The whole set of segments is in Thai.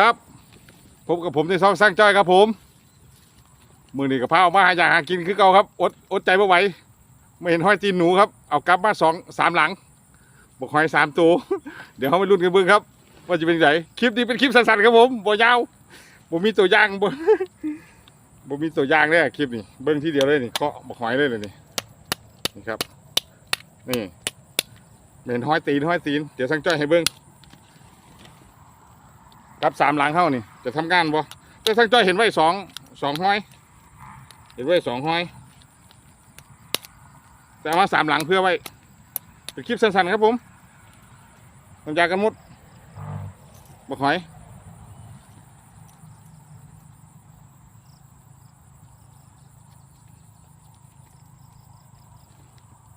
ครับพบกับผมในซองสร้างจ้อยครับผม มือนี้กับพาออกมาหาอยากหากินคือเก่าครับ อดอดใจไม่ไหวไม่เห็นห้อยตีนหนูครับ เอากลับมาสองสามหลังบอกหอยสามตัว เดี๋ยวเขาไปรุ่นกันเบิ้องครับ ว่าจะเป็นไงคลิปนี้เป็นคลิปสั้นๆครับผมบ่ยาวบ่มีตัวย่างบ่บ่มีตัวย่างเลยคลิปนี้เบิ้องที่เดียวเลยนี่เคาะบอกหอยเลยเลยนี่นี่ครับ นี่เห็นห้อยตีนห้อยตีนเดี๋ยวสร้างจ้อยให้เบิ้อง กับสามหลังเข้านี่ จะทำงานบ่แต่ทั้งจ้อยเห็นไว้สองสองห้อย เห็นไว้สองห้อย แต่เอาสามหลังเพื่อไว้เป็นคลิปสั้นๆครับผมน้ำยากันมดบักหอย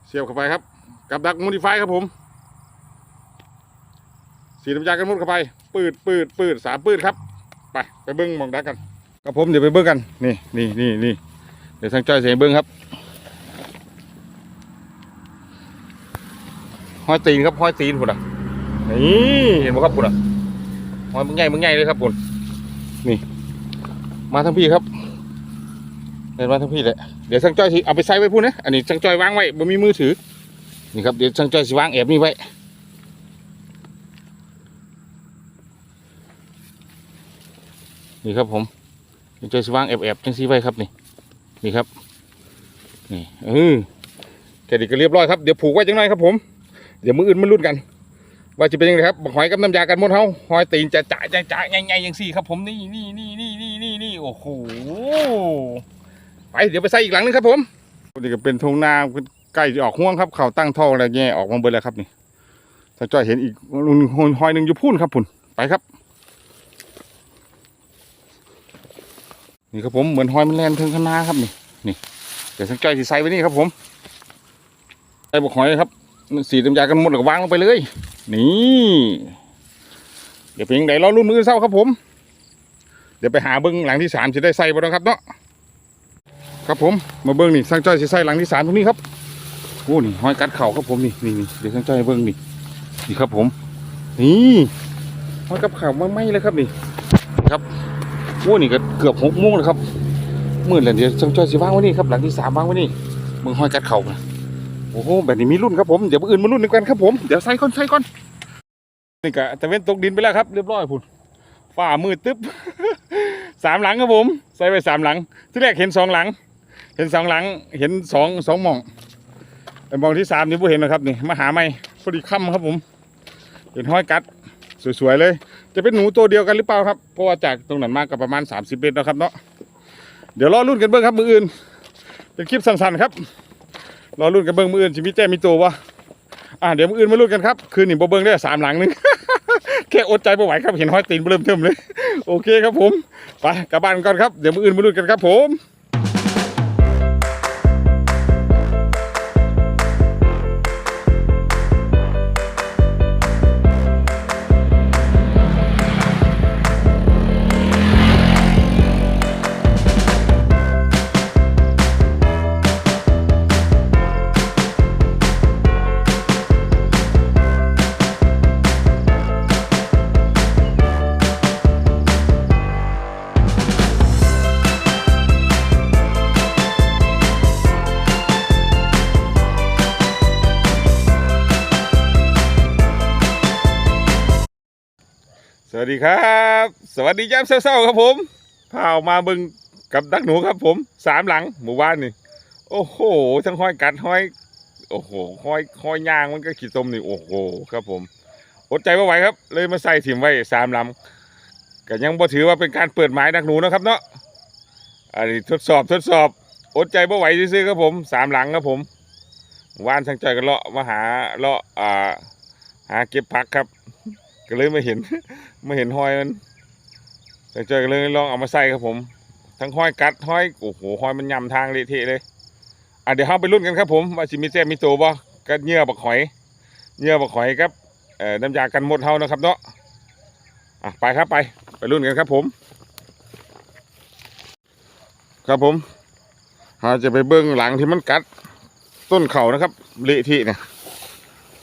เสียบเข้าไปครับ กับดักมูดิฟายครับผม สีน้ำยากันมุดเข้าไป ปืดปืดปืดสามปืดครับ ไปไปเบิ้งมองดักกันกับผมเดี๋ยวไปเบิ้งกันนี่นี่นี่นี่เดี๋ยวทางจ้อยเสียเบิ้งครับห้อยตีนครับห้อยตีนพุ่นอะนี่เห็นไหมครับพุ่นอะห้อยมึงใหญ่มึงใหญ่เลยครับพุ่นนี่มาทั้งพี่ครับเดินมาทั้งพี่เลยเดี๋ยวทางจ้อยสิเอาไปใส่ไว้พุ่นะ อันนี้ทางจ้อยวางไว้บ่มีมือถือ นี่ครับ เดี๋ยวทางจ้อยสิวางแอบนี่ไว้ นี่ครับผมเจอสว่างแอบๆจังซีไว้ครับนี่นี่ครับนี่เออแค่นี้ก็เรียบร้อยครับเดี๋ยวผูกไว้จังหน่อยครับผมเดี๋ยวมืออื่นมาลุ้นกัน ว่าจะเป็นยังไงครับหอยกับน้ำยากันหมดเฮาหอยตีนจะจ่ายจะจ่ายใหญ่ๆอย่างสี่ครับผมนี่นี่นี่นี่นี่นี่นี่โอ้โหไปเดี๋ยวไปใส่อีกหลังนึงครับผมนี่ก็เป็นทงนาใกล้จะออกห่วงครับเขาตั้งท่อแล้วแง่ออกมาเบิดแล้วครับนี่ถ้าจ้อยเห็นอีกหอยหนึ่งอยู่พุ่นครับพุ่นไปครับ นี่ครับผมเหมือนหอยมันแล่นเทิงคณาครับนี่นี่เดี๋ยวสังใจสีใส่ไว้นี่ครับผมใส่บกหอยครับสีน้ำยากันหมดแล้วก็วางลงไปเลย นี่ เดี๋ยวเป็นยังไงรอรุ่นมือเศร้าครับผม เดี๋ยวไปหาเบิ้งหลังที่สามจะได้ใส่บ่ต้องครับเนาะครับผมมาเบิ้งนี่สังจ้อยสิใส่หลังที่สามตรงนี้ครับโอ้นี่หอยกัดเข่าครับผมนี่นี่เดี๋ยวสังจ้อยให้เบิ้งนี่นี่ครับผม นี่หอยกับเข่ามาไหมเลยครับนี่ครับ อ้นี่ก็เกือบหกโมงแล้วครับมืดแล้วเดี๋ยวจังจอยสิวางไว้นี่ครับหลังที่สามวางไว้นี่มึงห้อยกัดเข่านะโอ้โหแบบนี้มีรุ่นครับผมเดี๋ยวอื่นมารุ่นหนึ่งกันครับผมเดี๋ยวใส่ก่อนใส่ก่อนนี่ก็ตะเวนตกดินไปแล้วครับเรียบร้อยพุ่นฝ้ามืดตึ๊บสามหลังครับผม ใส่ไปสามหลัง ที่แรกเห็นสองหลัง เห็นสองหลังเห็นสองสองมองแต่มองที่สามนี่ผู้เห็นนะครับนี่มาหาไม่พอดีค่ำครับผม เห็นห้อยกัด สวยๆเลย จะเป็นหนูตัวเดียวกันหรือเปล่าครับ เพราะว่าจากตรงนั้นมาก็ประมาณ 30เมตรนะครับเนาะ เดี๋ยวรอรุ่นกันเบิ้งครับมืออื่น เป็นคลิปสั้นๆครับ รอรุ่นกันเบิ้งมืออื่นจะมีแจ้มีตัววะอ่าเดี๋ยวมืออื่นมารุ่นกันครับ คืนนี้บ่เบิ้งได้สามหลังนึง แค่อดใจไม่ไหวครับ เห็นห้อยตีนเริ่มเทิมเลย โอเคครับผม ไปกลับบ้านก่อนครับ เดี๋ยวมืออื่นมารุ่นกันครับผม วัสดีครับ สวัสดียามเช้าๆครับผมพาออกมาบิ่งกับดักหนูครับผมสามหลังหมู่บ้านนี่ โอ้โห ทั้งห้อยกัดห้อย โอ้โหห้อยห้อยยางมันก็ขีดตมนี่โอ้โหครับผมอดใจไม่ไหวครับ เลยมาใส่ถิ่มไว้สามลำก็ยังบ่ถือว่าเป็นการเปิดหมายดักหนูนะครับเนาะอันนี้ทดสอบทดสอบอดใจไม่ไหวซื้อครับผมสามหลังครับผมว่านทางใจกันเลาะมาหาเลาะอ่าหาเก็บผักครับ ก็เลยไมาเห็น ไมาเห็นห้อยมันแต่เจอกันเลยลองเอามาใส่ครับผม ทั้งห้อยกัดห้อยโอ้โหห้อยมันยำทางเละเทะเลยอะเดี๋ยวเราไปรุ่นกันครับผมว่าสิมีแจ้มีโตบ่ก็เหยื่อบักหอยเหยื่อบักหอยครับเอ่อน้ำยากันหมดเฮานะครับเนาะอะไปครับไปไปรุ่นกันครับผม ครับผมเราจะไปเบิ้องหลังที่มันกัดต้นเข่านะครับเละเทะเนี่ย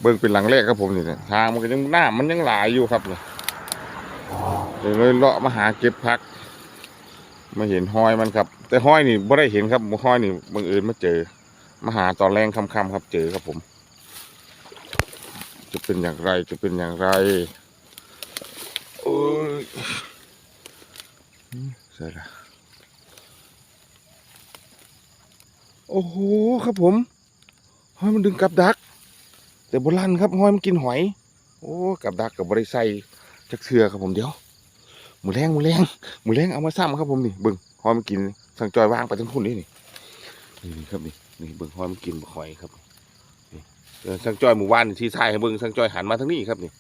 เบิ่งเป็นหลังแรกครับผมนี่นี่ยทางมันก็ยังหน้ามันยังหลายอยู่ครับเนี่ยเลยเลยเลาะมาหาเก็บผัก มาเห็นห้อยมันครับ แต่ห้อยนี่ไม่ได้เห็นครับห้อยนี่บังเอิญมาเจอ มาหาตอนแรงค่ำๆครับ เจอครับผม จะเป็นอย่างไรจะเป็นอย่างไรโอ้ยใช่ละโอ้โหครับผมห้อยมันดึงกับดัก แต่โบราณครับห้อยมันกินหอย โอ้กับดักกับบริใส่จักเสือครับผมเดี๋ยวหมูแรงหมูแรงหมูแรงเอามาซ้ำครับผมนี่เบิ่งห้อยมันกินสั่งจอยวางไปทั้งพุ่นนี่นี่นี่ครับนี่นี่เบิ่งห้อยมันกินหอยครับนี่สังจอยหมู่บ้านที่ทายให้เบิ่งสังจอยหันมาทางนี้ครับนี่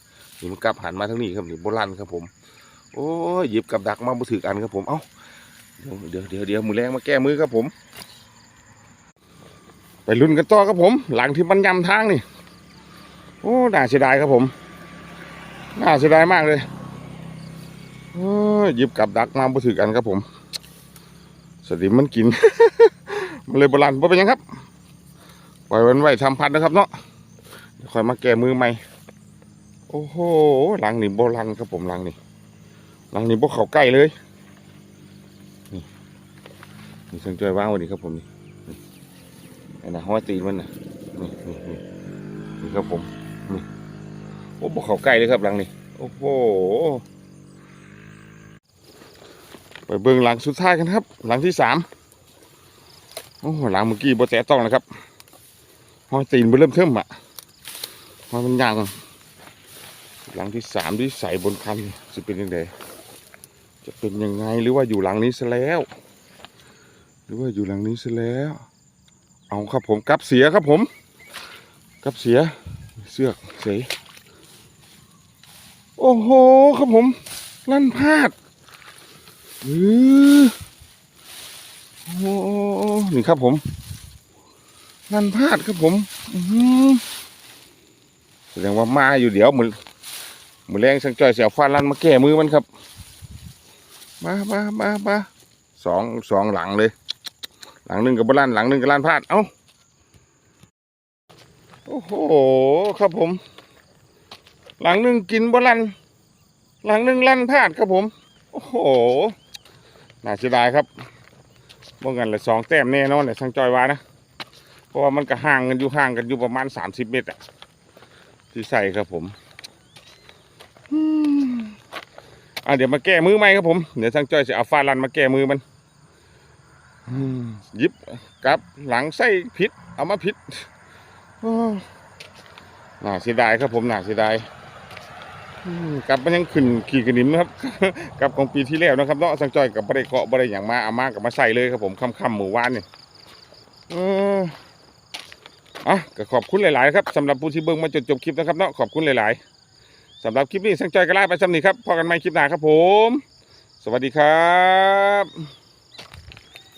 นี่มันกลับหันมาทางนี้ครับนี่โบราณครับผม โอ้ยหยิบกับดักมาบ่ถืออันครับผมเอ้าเดี๋ยวเดี๋ยวเดี๋ยวหมูแรงมาแก้มือครับผม ไปลุ้นกันต่อครับผม หลังที่มันยำทางนี่ โอ้น่าเสียดายครับผม น่าเสียดายมากเลยโอ้ยหยิบกับดักมาบ่ถือกันครับผมสวัสดีมันกิน มันเลยโบราณบ่เป็นยังครับ ปล่อยมันไว้ทำพันนะครับเนาะคอยมาแก้มือใหม่ โอ้โหหลังนี่โบราณครับผมหลังนี่หลังนี่บ่เขาใกล้เลย นี่นี่เชิงจอยว่างไว้นี่ครับผมนี่นี่นะห้อยตีนมันน่ะนี่นี่นี่ครับผม โอ้บเขาใกล้เลยครับหลังนี้ โอ้โห ไปเบิ่งหลังสุดท้ายกันครับ หลังที่สามโอ้หลังเมื่อกี้บ่แตะต้องนะครับห้อยตีนบ่เริ่มเทิมอะห้อยมันยางหลังที่สามที่ใส่บนคันจะเป็นยังไงจะเป็นยังไงหรือว่าอยู่หลังนี้ซะแล้ว หรือว่าอยู่หลังนี้ซะแล้ว เอาครับผมกับเสียครับผม กับเสียเสือกเสีย โอ้โห ครับผม ลั่นพลาดเออโอ้โหนี่ครับผม ลั่นพลาดครับผม อืแสดงว่ามาอยู่เดี๋ยวเหมือนเหมือนแรงสังจอยเสียวฟ้าลั่นมาแก้มือมันครับ มามามามาสองสองหลังเลย หลังหนึ่งกับบลั่นหลังหนึ่งกับลั่นพลาด เอ้า โอ้โห ครับผม หลังหนึ่งกินบ่ลัน หลังหนึ่งลั่นพลาดครับผม โอ้โห น่าเสียดายครับบ่กันเลยสองแต้มแน่นอนเลยทางจอยวานะ เพราะว่ามันก็ห่างกันอยู่ห่างกันอยู่ประมาณสามสิบเมตรอะที่ใส่ครับผมอะเดี๋ยวมาแก้มือใหม่ครับผม เดี๋ยวทางจอยจะเอาฟาลันมาแก้มือมันยิบกลับหลังไส้พิษเอามาพิษน่าเสียดายครับผมน่าเสียดาย กลับมันยังขึ้นขี่กระดิ่มนะครับ กับของปีที่แล้วนะครับเนาะสังจอยกับบริเกาะบริอย่างมาอามากับมาใส่เลยครับผมค่ำๆหมู่บ้านนี่เอออะก็ขอบคุณหลายๆครับสำหรับผู้ที่เบิ่งมาจนจบคลิปนะครับเนาะขอบคุณหลายๆสำหรับคลิปนี้สังจอยก็ลาไปสำนีครับพอกันใหม่คลิปหน้าครับผม สวัสดีครับ